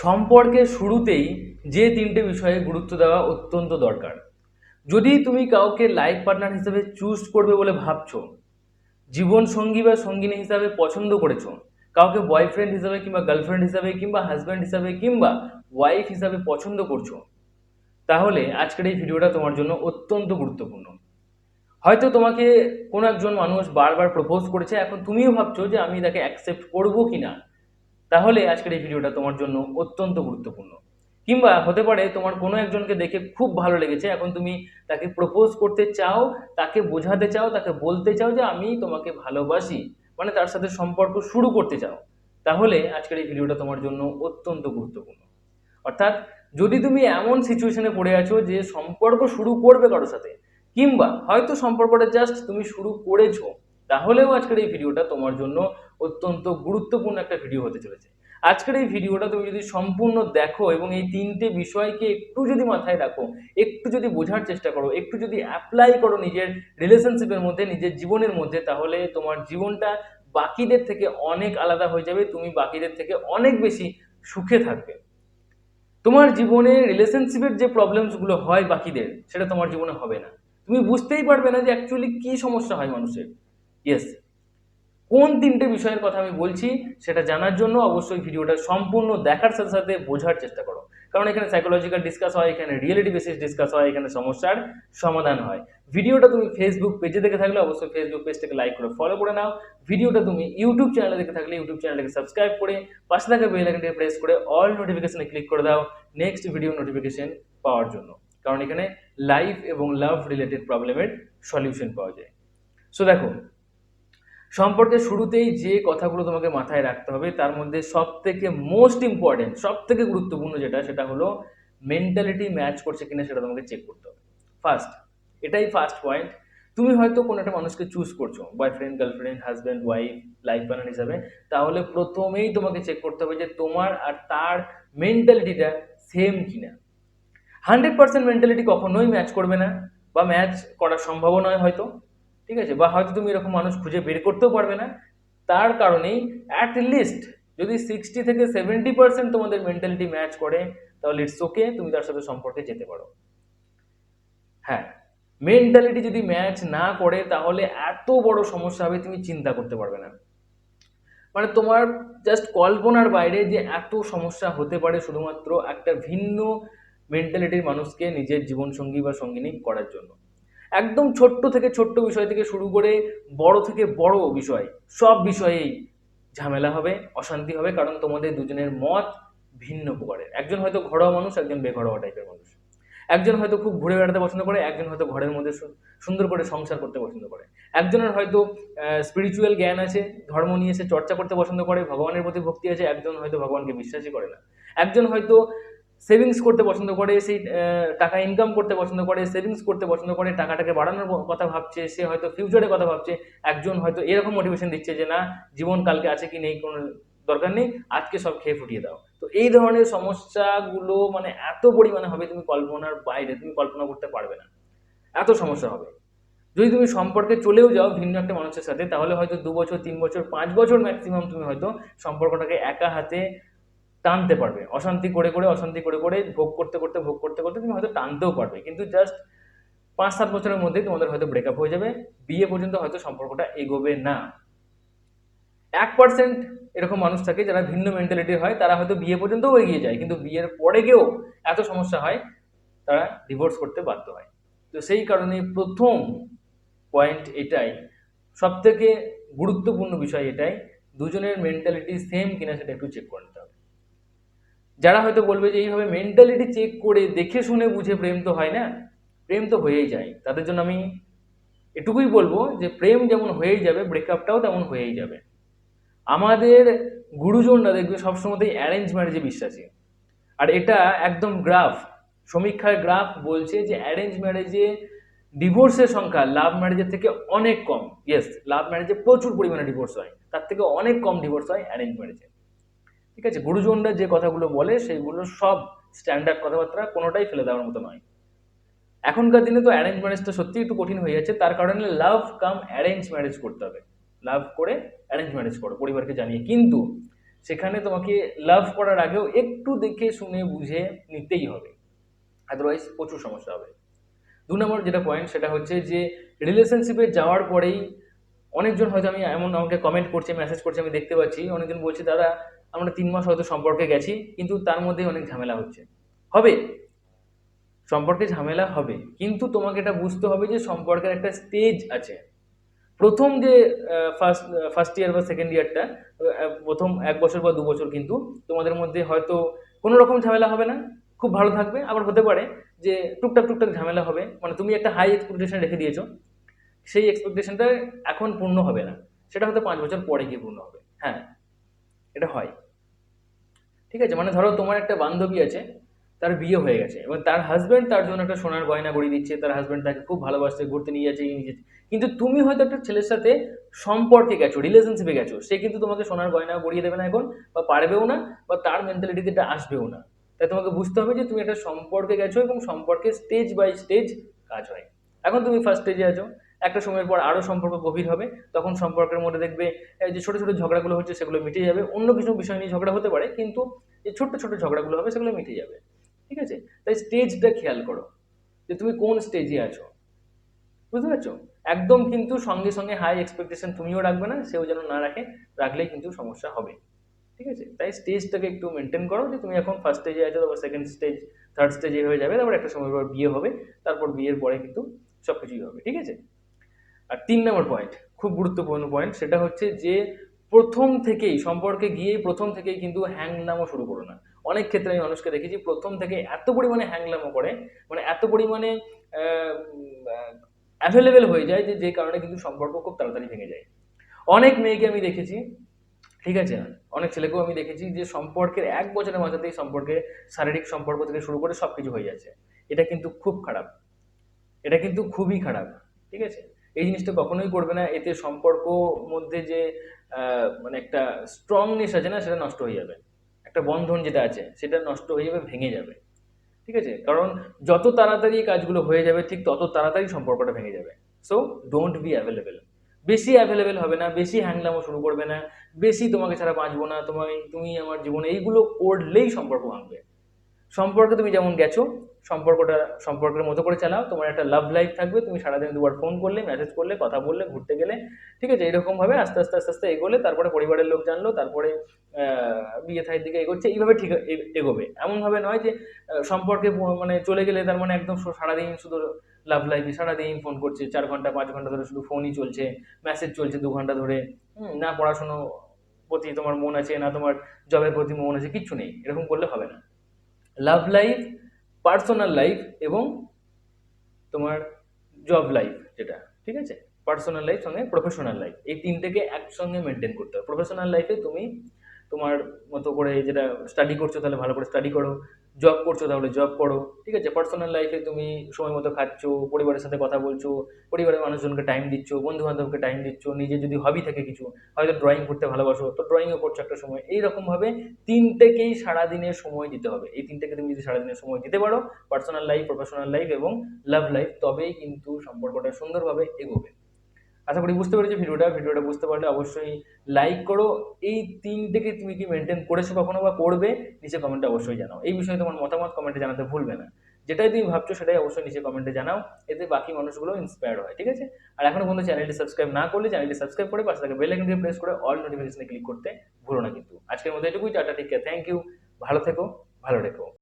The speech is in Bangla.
সম্পর্কের শুরুতেই যে তিনটে বিষয়ে গুরুত্ব দেওয়া অত্যন্ত দরকার। যদি তুমি কাউকে লাইফ পার্টনার হিসেবে চুজ করবে বলে ভাবছ জীবন সঙ্গী বা সঙ্গিনী হিসাবে পছন্দ করেছ, কাউকে বয়ফ্রেন্ড হিসাবে কিংবা গার্লফ্রেন্ড হিসাবে কিংবা হাজব্যান্ড হিসাবে কিংবা ওয়াইফ হিসাবে পছন্দ করছ, তাহলে আজকের এই ভিডিওটা তোমার জন্য অত্যন্ত গুরুত্বপূর্ণ। হয়তো তোমাকে কোনো একজন মানুষ বারবার প্রপোজ করেছে, এখন তুমিও ভাবছ যে আমি তাকে অ্যাকসেপ্ট করব কি না তাহলে আজকের এই ভিডিওটা তোমার জন্য অত্যন্ত গুরুত্বপূর্ণ। কিংবা হতে পারে তোমার কোনো একজনকে দেখে খুব ভালো লেগেছে, এখন তুমি তাকে প্রপোজ করতে চাও, তাকে বোঝাতে চাও, তাকে বলতে চাও যে আমি তোমাকে ভালোবাসি মানে তার সাথে সম্পর্ক শুরু করতে চাও, তাহলে আজকের এই ভিডিওটা তোমার জন্য অত্যন্ত গুরুত্বপূর্ণ। অর্থাৎ যদি তুমি এমন সিচুয়েশনে পড়ে আছো যে সম্পর্ক শুরু করবে কারোর সাথে, কিংবা হয়তো সম্পর্কটা জাস্ট তুমি শুরু করেছ তাহলেও আজকের এই ভিডিওটা তোমার জন্য অত্যন্ত গুরুত্বপূর্ণ একটা ভিডিও হতে চলেছে। আজকের এই ভিডিওটা তুমি যদি সম্পূর্ণ দেখো এবং এই তিনটে বিষয়কে একটু যদি মাথায় রাখো, একটু যদি বোঝার চেষ্টা করো, একটু যদি অ্যাপ্লাই করো নিজের রিলেশনশিপের মধ্যে, নিজের জীবনের মধ্যে, তাহলে তোমার জীবনটা বাকিদের থেকে অনেক আলাদা হয়ে যাবে, তুমি বাকিদের থেকে অনেক বেশি সুখে থাকবে। তোমার জীবনে রিলেশনশিপের যে প্রবলেমসগুলো হয় বাকিদের, সেটা তোমার জীবনে হবে না। তুমি বুঝতেই পারবে না যে অ্যাকচুয়ালি কি সমস্যা হয় মানুষের। ইয়েস কোন তিনটে বিষয়ের কথা আমি বলছি সেটা জানার জন্য অবশ্যই ভিডিওটা সম্পূর্ণ দেখার সাথে সাথে বোঝার চেষ্টা করো। কারণ এখানে সাইকোলজিক্যাল ডিসকাস হয়, এখানে রিয়েলিটি বেসিস ডিসকাস হয়, এখানে সমস্যার সমাধান হয়। ভিডিওটা তুমি ফেসবুক পেজে দেখে থাকলে অবশ্যই ফেসবুক পেজটাকে লাইক করে ফলো করে নাও। ভিডিওটা তুমি ইউটিউব চ্যানেলে দেখে থাকলে ইউটিউব চ্যানেলটাকে সাবস্ক্রাইব করে পাশে থাকা বেল আইকনটি প্রেস করে অল নোটিফিকেশনে ক্লিক করে দাও নেক্সট ভিডিও নোটিফিকেশন পাওয়ার জন্য। কারণ এখানে লাইফ এবং লাভ রিলেটেড প্রবলেমের সলিউশন পাওয়া যায়। সো দেখো সম্পর্কের শুরুতেই যে কথাগুলো তোমাকে মাথায় রাখতে হবে, তার মধ্যে সব থেকে মোস্ট ইম্পর্টেন্ট সব থেকে গুরুত্বপূর্ণ যেটা, সেটা হলো মেন্টালিটি ম্যাচ করছে কিনা সেটা তোমাকে চেক করতে হবে। ফার্স্ট এটাই ফার্স্ট পয়েন্ট তুমি হয়তো কোনো একটা মানুষকে চুজ করছ boyfriend girlfriend husband wife life partner হিসাবে, তাহলে প্রথমেই তোমাকে চেক করতে হবে যে তোমার আর তার মেন্টালিটিটা সেম কিনা। হান্ড্রেড পার্সেন্ট মেন্টালিটি কখনোই ম্যাচ করবে না, বা ম্যাচ করার সম্ভাবনা নয় হয়তো। ঠিক আছে? বা হয়তো তুমি এরকম মানুষ খুঁজে বের করতেও পারবে না। তার কারণেই অ্যাট লিস্ট যদি সিক্সটি থেকে সেভেন্টি পার্সেন্ট তোমাদের মেন্টালিটি ম্যাচ করে, তাহলে ইটস ওকে তুমি তার সাথে সম্পর্কে যেতে পারো। হ্যাঁ মেন্টালিটি যদি ম্যাচ না করে, তাহলে এত বড় সমস্যা হবে, তুমি চিন্তা করতে পারবে না। মানে তোমার জাস্ট কল্পনার বাইরে যে এত সমস্যা হতে পারে শুধুমাত্র একটা ভিন্ন মেন্টালিটির মানুষকে নিজের জীবনসঙ্গী বা সঙ্গিনী করার জন্য। একদম ছোট্ট থেকে ছোট্ট বিষয় থেকে শুরু করে বড় থেকে বড় বিষয়, সব বিষয়েই ঝামেলা হবে, অশান্তি হবে, কারণ তোমাদের দুজনের মত ভিন্ন প্রকারের। একজন হয়তো ঘরোয়া মানুষ, একজন বেঘরোয়া টাইপের মানুষ। একজন হয়তো খুব ঘুরে বেড়াতে পছন্দ করে, একজন হয়তো ঘরের মধ্যে সুন্দর করে সংসার করতে পছন্দ করে। একজনের হয়তো স্পিরিচুয়াল জ্ঞান আছে, ধর্ম নিয়ে সে চর্চা করতে পছন্দ করে, ভগবানের প্রতি ভক্তি আছে, একজন হয়তো ভগবানকে বিশ্বাসই করে না। একজন হয়তো সেভিংস করতে পছন্দ করে সেই টাকা ইনকাম করতে পছন্দ করে সেভিংস করতে পছন্দ করে, টাকাটাকে বাড়ানোর কথা ভাবছে, সে হয়তো ফিউচারের কথা ভাবছে, একজন হয়তো এরকম মোটিভেশন দিচ্ছে যে, না, জীবন কালকে আছে কি নেই, কোনো দরকার নেই, আজকে সব খেয়ে ফুটিয়ে দাও। তো এই ধরনের সমস্যাগুলো মানে এত পরিমাণে হবে তুমি কল্পনার বাইরে, তুমি কল্পনা করতে পারবে না। এত সমস্যা হবে। যদি তুমি সম্পর্কে চলেও যাও ভিন্ন একটা মানুষের সাথে, তাহলে হয়তো দু বছর, তিন বছর, পাঁচ বছর ম্যাক্সিমাম তুমি হয়তো সম্পর্কটাকে একা হাতে টানতে পারবে। অশান্তি করে করে, অশান্তি করে করে, ভোগ করতে করতে, ভোগ করতে করতে তুমি হয়তো টানতেও পারবে। কিন্তু জাস্ট পাঁচ, সাত বছরের মধ্যে তোমাদের হয়তো ব্রেকআপ হয়ে যাবে। বিয়ে পর্যন্ত হয়তো সম্পর্কটা এগোবে না। এক পার্সেন্ট এরকম মানুষ থাকে যারা ভিন্ন মেন্টালিটির হয়, তারা হয়তো বিয়ে পর্যন্তও এগিয়ে যায়। কিন্তু বিয়ের পরে গিয়েও এত সমস্যা হয়, তারা ডিভোর্স করতে বাধ্য হয়। তো সেই কারণে প্রথম পয়েন্ট এটাই। সব থেকে গুরুত্বপূর্ণ বিষয় এটাই। দুজনের মেন্টালিটি সেম কিনা সেটা একটু চেক করে যারা হয়তো বলবে যে এইভাবে মেন্টালিটি চেক করে দেখে শুনে বুঝে প্রেম তো হয় না, প্রেম তো হয়েই যায়। তাদের জন্য আমি এটুকুই বলব যে প্রেম যেমন হয়েই যাবে ব্রেকআপটাও তেমন হয়েই যাবে। আমাদের গুরুজনরা দেখবে সবসময়তেই অ্যারেঞ্জ ম্যারেজে বিশ্বাসী। আর এটা একদম গ্রাফ সমীক্ষার গ্রাফ বলছে যে অ্যারেঞ্জ ম্যারেজে ডিভোর্সের সংখ্যা লাভ ম্যারেজের থেকে অনেক কম। ইয়েস লাভ ম্যারেজে প্রচুর পরিমাণে ডিভোর্স হয়। তার থেকে অনেক কম ডিভোর্স হয় অ্যারেঞ্জ ম্যারেজে ঠিক আছে? গুরুজনরা যে কথাগুলো বলে সেইগুলো সব স্ট্যান্ডার্ড কথাবার্তা কোনোটাই ফেলে দেওয়ার মতো নয়। এখনকার দিনে তো অ্যারেঞ্জ ম্যারেজটা সত্যি একটু কঠিন হয়ে যাচ্ছে। তার কারণে লাভ কাম অ্যারেঞ্জ ম্যারেজ করতে হবে। লাভ করে অ্যারেঞ্জ ম্যারেজ করো, পরিবারকে জানিয়ে। কিন্তু সেখানে তোমাকে লাভ করার আগেও একটু দেখে শুনে বুঝে নিতেই হবে। আদারওয়াইজ প্রচুর সমস্যা হবে। দু নম্বর যেটা পয়েন্ট সেটা হচ্ছে যে রিলেশনশিপে যাওয়ার পরেই অনেকজন হয়তো আমি এমন আমাকে কমেন্ট করছে মেসেজ করছে, আমি দেখতে পাচ্ছি। অনেকজন বলছে, দাদা আমরা তিন মাস হয়তো সম্পর্কে গেছি, কিন্তু তার মধ্যে অনেক ঝামেলা হচ্ছে। হবে। সম্পর্কে ঝামেলা হবে। কিন্তু তোমাকে এটা বুঝতে হবে যে সম্পর্কের একটা স্টেজ আছে। প্রথম যে ফার্স্ট ফার্স্ট ইয়ার বা সেকেন্ড ইয়ারটা প্রথম এক বছর বা দু বছর কিন্তু তোমাদের মধ্যে হয়তো কোনো রকম ঝামেলা হবে না। খুব ভালো থাকবে। আবার হতে পারে যে টুকটাক টুকটাক ঝামেলা হবে। মানে তুমি একটা হাই এক্সপেকটেশন রেখে দিয়েছ। সেই এক্সপেকটেশনটা এখন পূর্ণ হবে না। সেটা হয়তো পাঁচ বছর পরে গিয়ে পূর্ণ হবে। হ্যাঁ। এটা হয়। ঠিক আছে? মানে ধরো তোমার একটা বান্ধবী আছে, তার বিয়ে হয়ে গেছে। এবং তার হাজব্যান্ড তার জন্য একটা সোনার গয়না গড়িয়ে দিচ্ছে, তার হাজব্যান্ড তাকে খুব ভালোবাসছে ঘুরতে নিয়ে যাচ্ছে নিয়ে যাচ্ছে। কিন্তু তুমি হয়তো একটা ছেলের সাথে সম্পর্কে গেছো রিলেশনশিপে গেছো। সে কিন্তু তোমাকে সোনার গয়না গড়িয়ে দেবে না এখন, বা পারবেও না, বা তার মেন্টালিটিতে এটা আসবেও না। তাই তোমাকে বুঝতে হবে যে তুমি একটা সম্পর্কে গেছো এবং সম্পর্কে স্টেজ বাই স্টেজ কাজ হয়। এখন তুমি ফার্স্ট স্টেজে আছো। একটা সময়ের পর আরও সম্পর্ক গভীর হবে, তখন সম্পর্কের মধ্যে দেখবে যে ছোটো ছোটো ঝগড়াগুলো হচ্ছে সেগুলো মিটে যাবে। অন্য কিছু বিষয় নিয়ে ঝগড়া হতে পারে, কিন্তু যে ছোট্ট ছোট ঝগড়াগুলো হবে সেগুলো মিটে যাবে। ঠিক আছে? তাই স্টেজটা খেয়াল করো, যে তুমি কোন স্টেজে আছো। বুঝতে পারছ? একদম কিন্তু সঙ্গে সঙ্গে হাই এক্সপেকটেশন তুমিও রাখবে না, সেও যেন না রাখে, রাখলেই কিন্তু সমস্যা হবে। ঠিক আছে? তাই স্টেজটাকে একটু মেনটেন করো, যে তুমি এখন ফার্স্ট স্টেজে আছো, তারপর সেকেন্ড স্টেজ থার্ড স্টেজে হয়ে যাবে, তারপর একটা সময় পর বিয়ে হবে, তারপর বিয়ের পরে কিন্তু সব কিছুই হবে। ঠিক আছে? আর তিন নম্বর পয়েন্ট খুব গুরুত্বপূর্ণ পয়েন্ট সেটা হচ্ছে যে প্রথম থেকেই, সম্পর্কে গিয়ে প্রথম থেকেই কিন্তু হ্যাংলামও শুরু করো না। অনেক ক্ষেত্রে আমি মানুষকে দেখেছি, প্রথম থেকে এত পরিমাণে হ্যাংলামো করে মানে এত পরিমাণে অ্যাভেলেবেল হয়ে যায় যে যে কারণে কিন্তু সম্পর্ক খুব তাড়াতাড়ি ভেঙে যায়। অনেক মেয়েকে আমি দেখেছি, ঠিক আছে? অনেক ছেলেকেও আমি দেখেছি যে সম্পর্কের এক বছরের মাঝাতেই সম্পর্কে, শারীরিক সম্পর্ক থেকে শুরু করে সব কিছু হয়ে যাচ্ছে। এটা কিন্তু খুব খারাপ। এটা কিন্তু খুবই খারাপ, ঠিক আছে? এই জিনিসটা কখনোই করবে না। এতে সম্পর্ক মধ্যে যে মানে একটা স্ট্রংনেস আছে না, সেটা নষ্ট হয়ে যাবে। একটা বন্ধন যেটা আছে, সেটা নষ্ট হয়ে যাবে, ভেঙে যাবে। ঠিক আছে? কারণ যত তাড়াতাড়ি কাজগুলো হয়ে যাবে, ঠিক তত তাড়াতাড়ি সম্পর্কটা ভেঙে যাবে। সো ডোন্ট বি অ্যাভেলেবেল বেশি অ্যাভেলেবেল হবে না, বেশি হ্যাংলামো শুরু করবে না, বেশি তোমাকে ছাড়া বাঁচবো না, তোমায়, তুমি আমার জীবনে এইগুলো করলেই সম্পর্ক ভাঙবে। সম্পর্কে তুমি যেমন গেছো, সম্পর্কটা, সম্পর্কের মতো করে চালাও, তোমার একটা লাভ লাইফ থাকবে, তুমি সারাদিন দুবার ফোন করলে মেসেজ করলে, কথা বললে, ঘুরতে গেলে, ঠিক আছে এরকমভাবে আস্তে আস্তে আস্তে আস্তে এগোলে, তারপরে পরিবারের লোক জানলো, তারপরে বিয়ে থাইয়ের দিকে এগোচ্ছে, এইভাবে ঠিক এগোবে। এমনভাবে নয় যে সম্পর্কে মানে চলে গেলে তার মানে একদম সারাদিন শুধু লাভ লাইফে সারাদিন ফোন করছে, চার ঘণ্টা, পাঁচ ঘণ্টা ধরে শুধু ফোনই চলছে মেসেজ চলছে দু ঘণ্টা ধরে না পড়াশুনো প্রতি তোমার মন আছে, না তোমার জবের প্রতি মন আছে, কিচ্ছু নেই, এরকম করলে হবে না। লাভ লাইফ পার্সোনাল লাইফ এবং তোমার জব লাইফ যেটা, ঠিক আছে? পার্সোনাল লাইফ সঙ্গে প্রফেশনাল লাইফ এই তিনটেকে একসঙ্গে মেনটেন করতে হবে। প্রফেশনাল লাইফে তুমি তোমার মতো করে যেটা স্টাডি করছ তাহলে ভালো করে স্টাডি করো। জব করছ তাহলে জব করো, ঠিক আছে? পার্সোনাল লাইফে তুমি সময় মতো খাচ্ছ, পরিবারের সাথে কথা বলছো, পরিবারের মানুষজনকে টাইম দিচ্ছ বন্ধু বান্ধবকে টাইম দিচ্ছ নিজের যদি হবি থাকে কিছু, হয়তো ড্রয়িং করতে ভালোবাসো, তো ড্রয়িংও করছ একটা সময়। এইরকমভাবে তিনটেকেই সারাদিনের সময় দিতে হবে। এই তিনটেকে তুমি যদি সারাদিনের সময় দিতে পারো পার্সোনাল লাইফ প্রফেশনাল লাইফ এবং লাভ লাইফ তবেই কিন্তু সম্পর্কটা সুন্দরভাবে এগোবে। আশা করি বুঝতে পেরেছি ভিডিওটা। ভিডিওটা বুঝতে পারলে অবশ্যই লাইক করো। এই তিনটেকে তুমি কি মেনটেন করেছ কখনো বা করবে, নিচে কমেন্টে অবশ্যই জানাও। এই বিষয়ে তোমার মতামত কমেন্টে জানাতে ভুলবে না। যেটাই তুমি ভাবছ সেটাই অবশ্যই নিচে কমেন্টে জানাও। এতে বাকি মানুষগুলো ইন্সপায়ার হয়, ঠিক আছে? আর এখনও পর্যন্ত চ্যানেলটি সাবস্ক্রাইব না করলে চ্যানেলটি সাবস্ক্রাইব করে পাশে থাকা বেল আইকনটি প্রেস করে অল নোটিফিকেশনে ক্লিক করতে ভুলো না কিন্তু। আজকের মধ্যে এটুকুই টাটা কেয়ার থ্যাংক ইউ ভালো থেকো, ভালো রেখো।